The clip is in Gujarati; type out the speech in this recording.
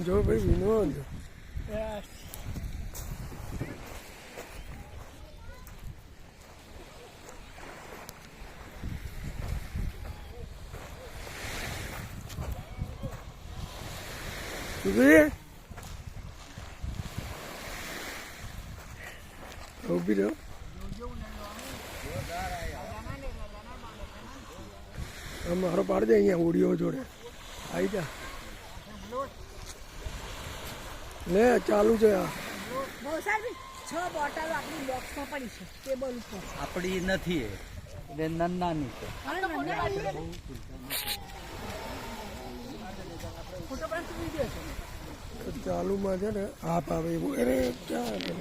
જો ભાઈ વિનોદ ઊભી રહ્યો મારો પાડજે અહીંયા ઓડિયો જોડે. આવી જા. લે ચાલુ છે આ. છ બોટલ આપણી બોક્સમાં પડી છે ટેબલ ઉપર. આપણી નથી એટલે નાની છે. ફોટો પણ છે. ચાલુમાં છે ને આપ આવે એવું. અરે ક્યાં?